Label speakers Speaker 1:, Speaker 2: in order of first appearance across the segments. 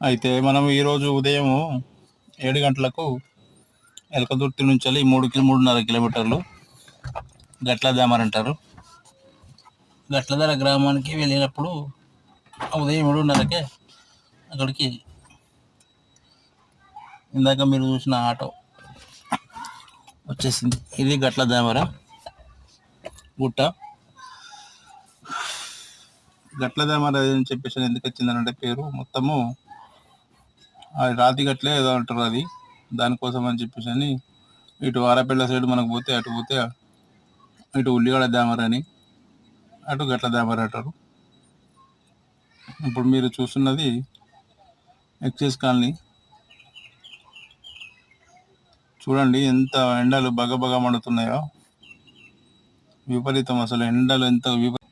Speaker 1: అయితే మనం ఈరోజు ఉదయం ఏడు గంటలకు ఎలకదుర్తి నుంచి వెళ్ళి మూడు కిలో మూడున్నర కిలోమీటర్లు గట్లదామర్ అంటారు. గట్లధర గ్రామానికి వెళ్ళినప్పుడు ఉదయం ఏడున్నరకే అక్కడికి ఇందాక మీరు చూసిన ఆటో వచ్చేసింది. ఇది గట్ల దామర గుట్ట. గట్ల దామర అని చెప్పేసి ఎందుకు వచ్చిందనంటే పేరు మొత్తము రాతి గట్లే ఏదో అంటారు అది. దానికోసం అని చెప్పేసి అని ఇటు ఆరపిల్ల సైడ్ మనకు పోతే అటు పోతే ఇటు ఉల్లిగడ దామర అని అటు గట్ల దామర అంటారు. ఇప్పుడు మీరు చూస్తున్నది ఎక్సైజ్ కాలనీ. చూడండి ఎంత ఎండలు బగబగ మండుతున్నాయో. విపరీతం అసలు ఎండలు ఎంత విపరీ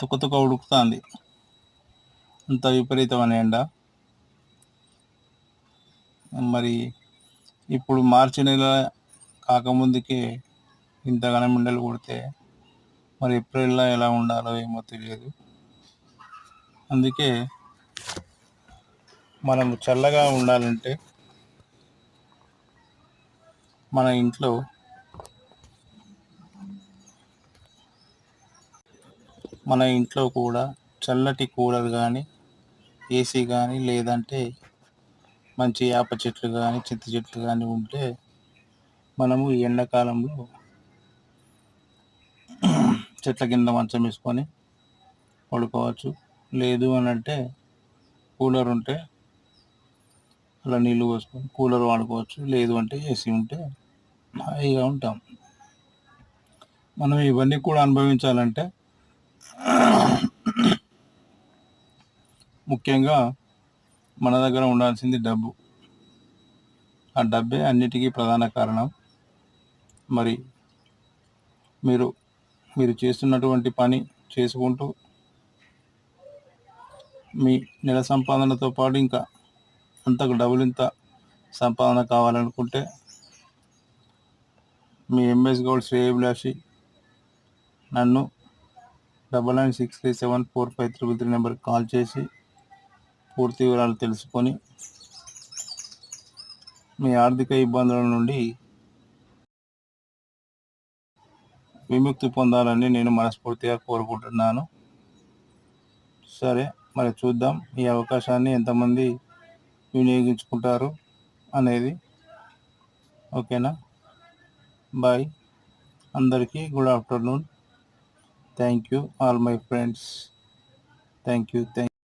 Speaker 1: తుక ఉడుకుతుంది. అంత విపరీతమైన ఎండ. మరి ఇప్పుడు మార్చి నెల కాకముందుకే ఇంతగానం ఎండలు కొడితే మరి ఏప్రిల్లో ఎలా ఉండాలో ఏమో తెలియదు. అందుకే మనం చల్లగా ఉండాలంటే మన ఇంట్లో మన ఇంట్లో కూడా చల్లటి కూలర్ కానీ ఏసీ కానీ లేదంటే మంచి వేప చెట్లు కానీ చింత చెట్లు కానీ ఉంటే మనము ఈ ఎండాకాలంలో చెట్ల కింద మంచం వేసుకొని పడుకోవచ్చు. లేదు అని అంటే కూలర్ ఉంటే అలా నీళ్ళు పోసుకొని కూలర్ వాడుకోవచ్చు. లేదు అంటే ఏసీ ఉంటే హాయిగా ఉంటాం. మనం ఇవన్నీ కూడా అనుభవించాలంటే ముఖ్యంగా మన దగ్గర ఉండాల్సింది డబ్బు. ఆ డబ్బే అన్నిటికీ ప్రధాన కారణం. మరి మీరు మీరు చేస్తున్నటువంటి పని చేసుకుంటూ మీ నెల సంపాదనతో పాటు ఇంకా అంతకు డబ్బులు ఇంత సంపాదన కావాలనుకుంటే మీ ఎంఎస్ గౌడ్ శ్రేయభిలాషి నన్ను double nine six three seven four five triple three నెంబర్కి కాల్ చేసి పూర్తి వివరాలు తెలుసుకొని మీ ఆర్థిక ఇబ్బందుల నుండి విముక్తి పొందాలని నేను మనస్ఫూర్తిగా కోరుకుంటున్నాను. సరే మరి చూద్దాం ఈ అవకాశాన్ని ఎంతమంది వినియోగించుకుంటారు అనేది. ఓకేనా? బాయ్. అందరికీ good afternoon. Thank you all my friends. Thank you thank